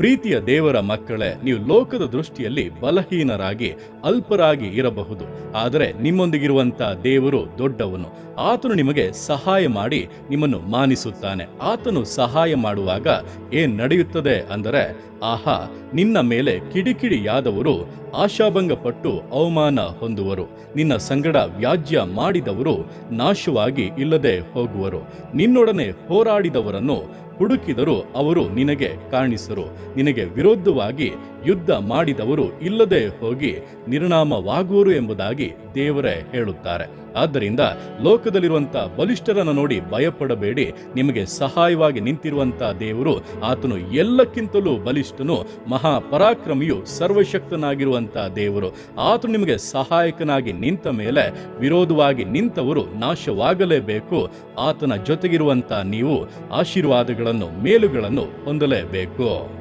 ಪ್ರೀತಿಯ ದೇವರ ಮಕ್ಕಳೇ, ನೀವು ಲೋಕದ ದೃಷ್ಟಿಯಲ್ಲಿ ಬಲಹೀನರಾಗಿ, ಅಲ್ಪರಾಗಿ ಇರಬಹುದು. ಆದರೆ ನಿಮ್ಮೊಂದಿಗಿರುವಂಥ ದೇವರು ದೊಡ್ಡವನು. ಆತನು ನಿಮಗೆ ಸಹಾಯ ಮಾಡಿ ನಿಮ್ಮನ್ನು ಮಾನಿಸುತ್ತಾನೆ. ಆತನು ಸಹಾಯ ಮಾಡುವಾಗ ಏನ್ ನಡೆಯುತ್ತದೆ ಅಂದರೆ, ಆಹಾ, ನಿನ್ನ ಮೇಲೆ ಕಿಡಿಕಿಡಿಯಾದವರು, ಆಶಾಭಂಗಪಟ್ಟು ಅವಮಾನ ಹೊಂದುವರು. ನಿನ್ನ ಸಂಗಡ ವ್ಯಾಜ್ಯ ಮಾಡಿದವರು ನಾಶವಾಗಿ ಇಲ್ಲದೆ ಹೋಗುವರು. ನಿನ್ನೊಡನೆ ಹೋರಾಡಿದವರನ್ನು ಹುಡುಕಿದರೂ ಅವರು ನಿನಗೆ ಕಾಣಿಸರು. ನಿನಗೆ ವಿರೋಧವಾಗಿ ಯುದ್ಧ ಮಾಡಿದವರು ಇಲ್ಲದೆ ಹೋಗಿ ನಿರ್ಣಾಮವಾಗುವರು ಎಂಬುದಾಗಿ ದೇವರೇ ಹೇಳುತ್ತಾರೆ. ಆದ್ದರಿಂದ ಲೋಕದಲ್ಲಿರುವಂತಹ ಬಲಿಷ್ಠರನ್ನು ನೋಡಿ ಭಯಪಡಬೇಡಿ. ನಿಮಗೆ ಸಹಾಯವಾಗಿ ನಿಂತಿರುವಂತಹ ದೇವರು ಆತನು ಎಲ್ಲಕ್ಕಿಂತಲೂ ಬಲಿಷ್ಠನು, ಮಹಾಪರಾಕ್ರಮಿಯು ಸರ್ವಶಕ್ತನಾಗಿರುವಂತಹ ದೇವರು. ಆತನು ನಿಮಗೆ ಸಹಾಯಕನಾಗಿ ನಿಂತ ಮೇಲೆ ವಿರೋಧವಾಗಿ ನಿಂತವರು ನಾಶವಾಗಲೇಬೇಕು. ಆತನ ಜೊತೆಗಿರುವಂತಹ ನೀವು ಆಶೀರ್ವಾದಗಳನ್ನು, ಮೇಲುಗಳನ್ನು ಹೊಂದಲೇಬೇಕು.